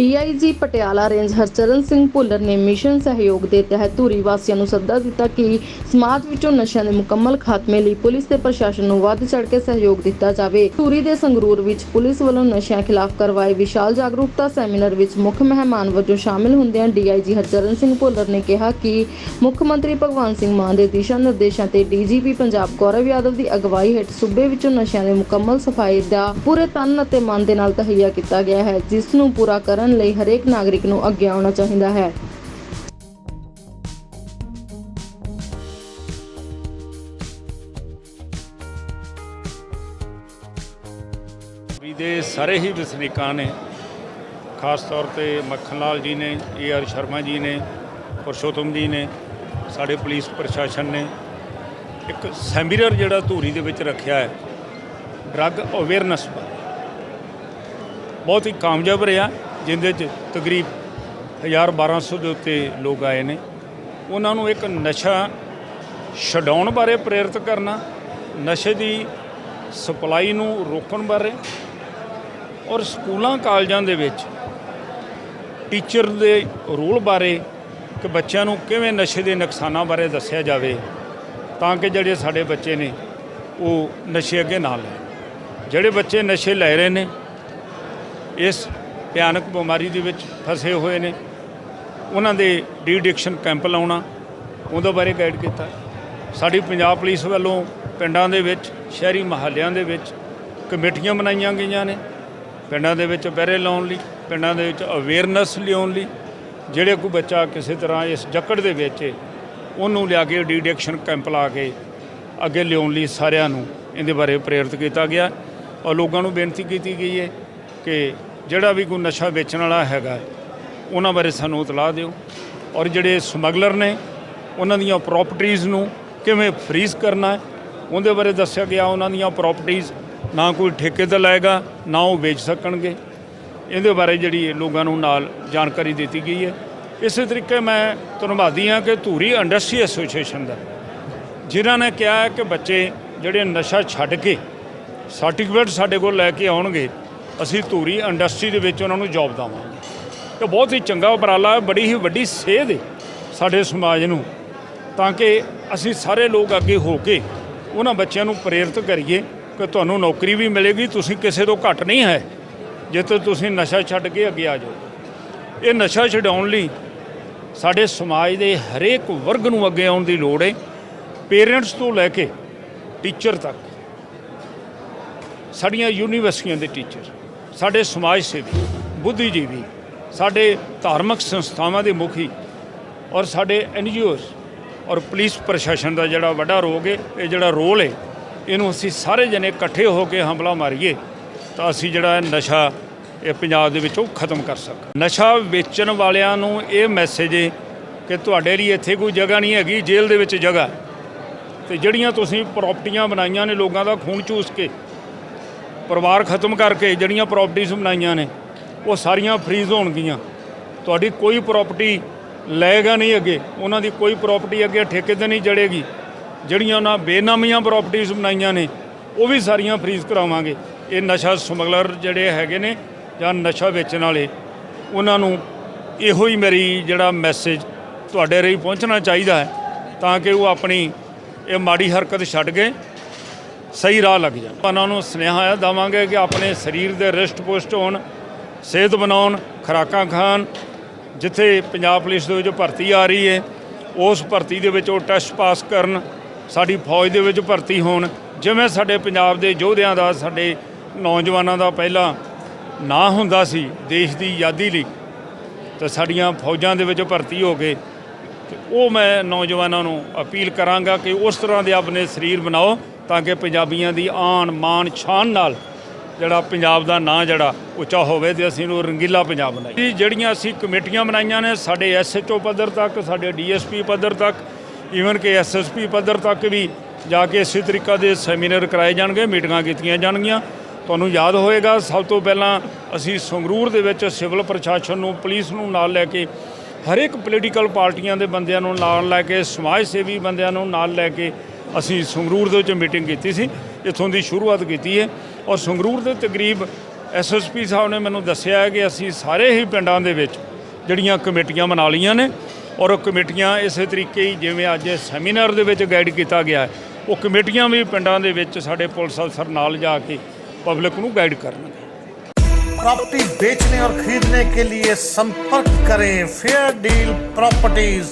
DIG Patiala range Harcharan Singh Bhullar ਨੇ mission ਸਹਿਯੋਗ ਦੇ ਤਹਿਤ ਧੂਰੀ ਵਾਸੀਆਂ ਨੂੰ ਸੱਦਾ ਦਿੱਤਾ ਕਿ ਸਮਾਜ ਵਿੱਚੋਂ ਨਸ਼ਿਆਂ ਦੇ ਮੁਕੰਮਲ ਖਾਤਮੇ ਲਈ ਪੁਲਿਸ ਤੇ ਪ੍ਰਸ਼ਾਸਨ ਨੂੰ ਵੱਧ ਚੜ੍ਹ ਕੇ ਸਹਿਯੋਗ ਦਿੱਤਾ ਜਾਵੇ। ਧੂਰੀ ਦੇ ਸੰਗਰੂਰ ਵਿੱਚ ਪੁਲਿਸ ਵੱਲੋਂ ਨਸ਼ਿਆਂ ਖਿਲਾਫ ਕਰਵਾਏ ਵਿਸ਼ਾਲ ਜਾਗਰੂਕਤਾ ਸੈਮੀਨਾਰ ਵਿੱਚ ਮੁੱਖ ਮਹਿਮਾਨ ਵਜੋਂ ਸ਼ਾਮਿਲ ਹੁੰਦਿਆਂ ਡੀਆਈਜੀ ਹਰਚਰਨ ਸਿੰਘ ਭੁੱਲਰ ਨੇ ਕਿਹਾ ਕਿ ਮੁੱਖ ਮੰਤਰੀ ਭਗਵੰਤ ਸਿੰਘ ਮਾਨ ਦੇ ਦਿਸ਼ਾ ਨਿਰਦੇਸ਼ਾਂ ਤੇ ਡੀਜੀਪੀ ਪੰਜਾਬ ਗੌਰਵ ਯਾਦਵ ਦੀ ਅਗਵਾਈ ਹੇਠ ਸੂਬੇ ਵਿੱਚੋਂ ਨਸ਼ਿਆਂ ਦੇ ਮੁਕੰਮਲ ਸਫ਼ਾਈ ਦਾ ਪੂਰੇ ਤਨ ਅਤੇ ਮਨ ਦੇ ਨਾਲ ਤਹਈਆ ਕੀਤਾ ਗਿਆ ਹੈ, ਜਿਸ ਨੂੰ ਪੂਰਾ ਕਰਨ ਲਈ ਹਰੇਕ ਨਾਗਰਿਕ ਨੂੰ ਅੱਗੇ ਆਉਣਾ ਚਾਹੀਦਾ ਹੈ। ਦੇ ਸਾਰੇ ਹੀ ਵਸਨੀਕਾਂ ਨੇ, ਖਾਸ ਤੌਰ ਤੇ ਮੱਖਣ ਲਾਲ ਜੀ ਨੇ, ਏ ਆਰ ਸ਼ਰਮਾ ਜੀ ਨੇ, ਪੁਰਸ਼ੋਤਮ ਜੀ ਨੇ, ਸਾਡੇ ਪੁਲਿਸ ਪ੍ਰਸ਼ਾਸਨ ਨੇ, ਇੱਕ ਸੈਮੀਨਾਰ ਜਿਹੜਾ ਧੂਰੀ ਦੇ ਵਿੱਚ ਰੱਖਿਆ ਹੈ, ਡਰੱਗ ਅਵੇਅਰਨੈਸ ਬਹੁਤ ਹੀ ਕਾਮਯਾਬ ਰਿਹਾ। ਜਿੰਦੇ ਚ ਤਕਰੀਬ 1000 1200 ਦੇ ਉੱਤੇ ਲੋਕ ਆਏ ਨੇ। ਉਹਨਾਂ ਨੂੰ ਇੱਕ ਨਸ਼ਾ ਛਡਾਉਣ ਬਾਰੇ ਪ੍ਰੇਰਿਤ ਕਰਨਾ, ਨਸ਼ੇ ਦੀ ਸਪਲਾਈ ਨੂੰ ਰੋਕਣ ਬਾਰੇ ਔਰ ਸਕੂਲਾਂ, ਕਾਲਜਾਂ ਦੇ ਵਿੱਚ ਟੀਚਰ ਦੇ ਰੋਲ ਬਾਰੇ ਕਿ ਬੱਚਿਆਂ ਨੂੰ ਕਿਵੇਂ ਨਸ਼ੇ ਦੇ ਨੁਕਸਾਨਾਂ ਬਾਰੇ ਦੱਸਿਆ ਜਾਵੇ ਤਾਂ ਕਿ ਜਿਹੜੇ ਸਾਡੇ ਬੱਚੇ ਨੇ ਉਹ ਨਸ਼ੇ ਅੱਗੇ ਨਾ ਲੈਣ। ਜਿਹੜੇ ਬੱਚੇ ਨਸ਼ੇ ਲੈ ਰਹੇ ਨੇ, ਇਸ ਭਿਆਨਕ ਬਿਮਾਰੀ ਦੇ ਵਿੱਚ ਫਸੇ ਹੋਏ ਨੇ। ਉਹਨਾਂ ਦੇ ਡੀਡਿਕਸ਼ਨ ਕੈਂਪ ਲਾਉਣਾ, ਉਹਦੇ ਬਾਰੇ ਗਾਈਡ ਕੀਤਾ। ਸਾਡੀ ਪੰਜਾਬ ਪੁਲਿਸ ਵੱਲੋਂ ਪਿੰਡਾਂ ਦੇ ਵਿੱਚ, ਸ਼ਹਿਰੀ ਮਹੱਲਿਆਂ ਦੇ ਵਿੱਚ ਕਮੇਟੀਆਂ ਬਣਾਈਆਂ ਗਈਆਂ ਨੇ। ਪਿੰਡਾਂ ਦੇ ਵਿੱਚ ਪਹਿਰੇ ਲਾਉਣ ਲਈ, ਪਿੰਡਾਂ ਦੇ ਵਿੱਚ ਅਵੇਅਰਨੈਸ ਲਿਆਉਣ ਲਈ, ਜਿਹੜੇ ਕੋਈ ਬੱਚਾ ਕਿਸੇ ਤਰ੍ਹਾਂ ਇਸ ਜਕੜ ਦੇ ਵਿੱਚ ਉਹਨੂੰ ਲਿਆ ਕੇ ਡੀ ਐਡਿਕਸ਼ਨ ਕੈਂਪ ਲਾ ਕੇ ਅੱਗੇ ਲਿਆਉਣ ਲਈ ਸਾਰਿਆਂ ਨੂੰ ਇਹਦੇ ਬਾਰੇ ਪ੍ਰੇਰਿਤ ਕੀਤਾ ਗਿਆ। ਔਰ ਲੋਕਾਂ ਨੂੰ ਬੇਨਤੀ ਕੀਤੀ ਗਈ ਹੈ ਕਿ ਜਿਹੜਾ ਵੀ ਕੋਈ ਨਸ਼ਾ ਵੇਚਣ ਵਾਲਾ ਹੈਗਾ, ਉਹਨਾਂ ਬਾਰੇ ਸਾਨੂੰ ਇਤਲਾਹ ਦਿਓ। ਔਰ ਜਿਹੜੇ ਸਮਗਲਰ ਨੇ, ਉਹਨਾਂ ਦੀਆਂ ਪ੍ਰਾਪਰਟੀਆਂ ਨੂੰ ਕਿਵੇਂ ਫਰੀਜ਼ ਕਰਨਾ ਹੈ, ਉਹਦੇ ਬਾਰੇ ਦੱਸਿਆ ਗਿਆ। ਉਹਨਾਂ ਦੀਆਂ ਪ੍ਰਾਪਰਟੀਆਂ ਨਾ ਕੋਈ ਠੇਕੇ ਤੇ ਲਏਗਾ, ਨਾ ਉਹ ਵੇਚ ਸਕਣਗੇ। ਇਹਦੇ ਬਾਰੇ ਜਿਹੜੀ ਲੋਕਾਂ ਨੂੰ ਨਾਲ ਜਾਣਕਾਰੀ ਦਿੱਤੀ ਗਈ ਹੈ। ਇਸੇ ਤਰੀਕੇ ਮੈਂ ਧੰਨਵਾਦੀ ਹਾਂ ਕਿ ਧੂਰੀ ਇੰਡਸਟਰੀ ਐਸੋਸੀਏਸ਼ਨ ਦਾ, ਜਿਨ੍ਹਾਂ ਨੇ ਕਿਹਾ ਕਿ ਬੱਚੇ ਜਿਹੜੇ ਨਸ਼ਾ ਛੱਡ ਕੇ ਸਰਟੀਫਿਕੇਟ ਸਾਡੇ ਕੋਲ ਲੈ ਕੇ ਆਉਣਗੇ ਅਸੀਂ ਧੂਰੀ ਇੰਡਸਟਰੀ ਦੇ ਵਿੱਚ ਉਹਨਾਂ ਨੂੰ ਜੌਬ ਦੇਵਾਂਗੇ। ਇਹ ਬਹੁਤ ਹੀ ਚੰਗਾ ਉਪਰਾਲਾ ਹੈ, ਬੜੀ ਹੀ ਵੱਡੀ ਸੇਧ ਹੈ ਸਾਡੇ ਸਮਾਜ ਨੂੰ। ਤਾਂ ਕਿ ਅਸੀਂ ਸਾਰੇ ਲੋਕ ਅੱਗੇ ਹੋ ਕੇ ਉਹਨਾਂ ਬੱਚਿਆਂ ਨੂੰ ਪ੍ਰੇਰਿਤ ਕਰੀਏ ਕਿ ਤੁਹਾਨੂੰ ਨੌਕਰੀ ਵੀ ਮਿਲੇਗੀ, ਤੁਸੀਂ ਕਿਸੇ ਤੋਂ ਘੱਟ ਨਹੀਂ ਹੈ। ਜਿੱਥੇ ਤੁਸੀਂ ਨਸ਼ਾ ਛੱਡ ਕੇ ਅੱਗੇ ਆ ਜਾਓ। ਇਹ ਨਸ਼ਾ ਛਡਾਉਣ ਲਈ ਸਾਡੇ ਸਮਾਜ ਦੇ ਹਰੇਕ ਵਰਗ ਨੂੰ ਅੱਗੇ ਆਉਣ ਦੀ ਲੋੜ ਹੈ, ਪੇਰੈਂਟਸ ਤੋਂ ਲੈ ਕੇ ਟੀਚਰ ਤੱਕ। ਸਾਡੀਆਂ ਯੂਨੀਵਰਸਿਟੀਆਂ ਦੇ ਟੀਚਰ। ਸਾਡੇ ਸਮਾਜ ਸੇਵੀ, ਬੁੱਧੀਜੀਵੀ, ਸਾਡੇ ਧਾਰਮਿਕ ਸੰਸਥਾਵਾਂ ਦੇ ਮੁਖੀ ਔਰ ਸਾਡੇ ਐਨਜੀਓਜ਼ ਔਰ ਪੁਲਿਸ ਪ੍ਰਸ਼ਾਸਨ ਦਾ ਜਿਹੜਾ ਵੱਡਾ ਰੋਗ ਹੈ ਇਹ ਜਿਹੜਾ ਰੋਲ ਹੈ ਇਹਨੂੰ ਅਸੀਂ ਸਾਰੇ ਜਣੇ ਇਕੱਠੇ ਹੋ ਕੇ ਹਮਲਾ ਮਾਰੀਏ ਤਾਂ ਅਸੀਂ ਜਿਹੜਾ ਨਸ਼ਾ ਇਹ ਪੰਜਾਬ ਦੇ ਵਿੱਚੋਂ ਖਤਮ ਕਰ ਸਕ ਨਸ਼ਾ ਵੇਚਣ ਵਾਲਿਆਂ ਨੂੰ ਇਹ ਮੈਸੇਜ ਹੈ ਕਿ ਤੁਹਾਡੇ ਲਈ ਇੱਥੇ ਕੋਈ ਜਗ੍ਹਾ ਨਹੀਂ ਹੈਗੀ, ਜੇਲ੍ਹ ਦੇ ਵਿੱਚ ਜਗ੍ਹਾ ਹੈ। ਤੇ ਜਿਹੜੀਆਂ ਤੁਸੀਂ ਪ੍ਰਾਪਰਟੀਆਂ ਬਣਾਈਆਂ ਨੇ ਲੋਕਾਂ ਦਾ ਖੂਨ ਚੂਸ ਕੇ ਪਰਿਵਾਰ ਖਤਮ ਕਰਕੇ ਜਿਹੜੀਆਂ ਪ੍ਰਾਪਰਟੀਆਂ ਬਣਾਈਆਂ ਨੇ, ਉਹ ਸਾਰੀਆਂ ਫਰੀਜ਼ ਹੋਣਗੀਆਂ। ਤੁਹਾਡੀ ਕੋਈ ਪ੍ਰਾਪਰਟੀ ਲਏਗਾ ਨਹੀਂ ਅੱਗੇ, ਉਹਨਾਂ ਦੀ ਕੋਈ ਪ੍ਰਾਪਰਟੀ ਅੱਗੇ ਠੇਕੇ ਤੇ ਨਹੀਂ ਜੜੇਗੀ ਜਿਹੜੀਆਂ ਉਹਨਾਂ ਬੇਨਾਮੀਆਂ ਪ੍ਰਾਪਰਟੀਆਂ ਬਣਾਈਆਂ ਨੇ, ਉਹ ਵੀ ਸਾਰੀਆਂ ਫਰੀਜ਼ ਕਰਾਵਾਂਗੇ। ਇਹ ਨਸ਼ਾ ਸਮਗਲਰ ਜਿਹੜੇ ਹੈਗੇ ਨੇ ਜਾਂ ਨਸ਼ਾ ਵੇਚਣ ਵਾਲੇ, ਉਹਨਾਂ ਨੂੰ ਇਹੋ ਹੀ ਮੇਰੀ ਜਿਹੜਾ ਮੈਸੇਜ ਤੁਹਾਡੇ ਰਹੀ ਪਹੁੰਚਣਾ ਚਾਹੀਦਾ ਹੈ, ਤਾਂ ਕਿ ਉਹ ਆਪਣੀ ਇਹ ਮਾੜੀ ਹਰਕਤ ਛੱਡ ਕੇ ਸਹੀ ਰਾਹ ਲੱਗ ਜਾਣ। ਉਹਨਾਂ ਨੂੰ ਸੁਨੇਹਾ ਇਹ ਦੇਵਾਂਗੇ ਕਿ ਆਪਣੇ ਸਰੀਰ ਦੇ ਰਿਸ਼ਟ ਪੁਸ਼ਟ ਹੋਣ, ਸਿਹਤ ਬਣਾਉਣ, ਖੁਰਾਕਾਂ ਖਾਣ। ਜਿੱਥੇ ਪੰਜਾਬ ਪੁਲਿਸ ਦੇ ਵਿੱਚ ਭਰਤੀ ਆ ਰਹੀ ਹੈ ਉਸ ਭਰਤੀ ਦੇ ਵਿੱਚ ਉਹ ਟੈਸਟ ਪਾਸ ਕਰਨ, ਸਾਡੀ ਫੌਜ ਦੇ ਵਿੱਚ ਭਰਤੀ ਹੋਣ। ਜਿਵੇਂ ਸਾਡੇ ਪੰਜਾਬ ਦੇ ਯੋਧਿਆਂ ਦਾ, ਸਾਡੇ ਨੌਜਵਾਨਾਂ ਦਾ ਪਹਿਲਾਂ ਨਾਂ ਹੁੰਦਾ ਸੀ, ਦੇਸ਼ ਦੀ ਆਜ਼ਾਦੀ ਲਈ। ਤਾਂ ਸਾਡੀਆਂ ਫੌਜਾਂ ਦੇ ਵਿੱਚ ਭਰਤੀ ਹੋ ਗਏ ਤੇ ਉਹ ਮੈਂ ਨੌਜਵਾਨਾਂ ਨੂੰ ਅਪੀਲ ਕਰਾਂਗਾ ਕਿ ਉਸ ਤਰ੍ਹਾਂ ਦੇ ਆਪਣੇ ਸਰੀਰ ਬਣਾਓ। ਤਾਂ ਕਿ ਪੰਜਾਬੀਆਂ ਦੀ ਆਨ ਮਾਨ ਸ਼ਾਨ ਨਾਲ ਜਿਹੜਾ ਪੰਜਾਬ ਦਾ ਨਾਂ ਜਿਹੜਾ ਉੱਚਾ ਹੋਵੇ ਤੇ ਅਸੀਂ ਨੂੰ ਰੰਗੀਲਾ ਪੰਜਾਬ ਬਣਾਈਏ। ਜਿਹੜੀਆਂ ਅਸੀਂ ਕਮੇਟੀਆਂ ਬਣਾਈਆਂ ਨੇ, ਸਾਡੇ ਐਸਐਚਓ ਪੱਧਰ ਤੱਕ, ਸਾਡੇ ਡੀਐਸਪੀ ਪੱਧਰ ਤੱਕ ਈਵਨ ਕਿ ਐਸਐਸਪੀ ਪੱਧਰ ਤੱਕ ਵੀ ਜਾ ਕੇ ਇਸੇ ਤਰੀਕਾ ਦੇ ਸੈਮੀਨਾਰ ਕਰਾਏ ਜਾਣਗੇ, ਮੀਟਿੰਗਾਂ ਕੀਤੀਆਂ ਜਾਣਗੀਆਂ। ਤੁਹਾਨੂੰ ਯਾਦ ਹੋਏਗਾ, ਸਭ ਤੋਂ ਪਹਿਲਾਂ ਅਸੀਂ ਸੰਗਰੂਰ ਦੇ ਵਿੱਚ ਸਿਵਲ ਪ੍ਰਸ਼ਾਸਨ ਨੂੰ, ਪੁਲਿਸ ਨੂੰ ਨਾਲ ਲੈ ਕੇ ਹਰ ਇੱਕ ਪੋਲੀਟੀਕਲ ਪਾਰਟੀਆਂ ਦੇ ਬੰਦਿਆਂ ਨੂੰ ਨਾਲ ਲੈ ਕੇ, ਸਮਾਜ ਸੇਵੀ ਬੰਦਿਆਂ ਨੂੰ ਨਾਲ ਲੈ ਕੇ ਅਸੀਂ ਸੰਗਰੂਰ ਦੇ ਵਿੱਚ ਮੀਟਿੰਗ ਕੀਤੀ ਸੀ ਇੱਥੋਂ ਦੀ ਸ਼ੁਰੂਆਤ ਕੀਤੀ ਹੈ ਔਰ ਸੰਗਰੂਰ ਦੇ ਤਕਰੀਬ ਐਸਐਸਪੀ ਸਾਹਿਬ ਨੇ ਮੈਨੂੰ ਦੱਸਿਆ ਹੈ ਕਿ ਅਸੀਂ ਸਾਰੇ ਹੀ ਪਿੰਡਾਂ ਦੇ ਵਿੱਚ ਜਿਹੜੀਆਂ ਕਮੇਟੀਆਂ ਬਣਾ ਲਈਆਂ ਨੇ ਔਰ ਉਹ ਕਮੇਟੀਆਂ ਇਸੇ ਤਰੀਕੇ ਹੀ ਜਿਵੇਂ ਅੱਜ ਇਹ ਸੈਮੀਨਾਰ ਦੇ ਵਿੱਚ ਗਾਈਡ ਕੀਤਾ ਗਿਆ ਹੈ ਉਹ ਕਮੇਟੀਆਂ ਵੀ ਪਿੰਡਾਂ ਦੇ ਵਿੱਚ ਸਾਡੇ ਪੁਲਿਸ ਅਫਸਰ ਨਾਲ ਜਾ ਕੇ ਪਬਲਿਕ ਨੂੰ ਗਾਈਡ ਕਰਨਗੇ प्रॉपर्टी बेचने और खरीदने के लिए संपर्क करें फेयर डील प्रॉपर्टीज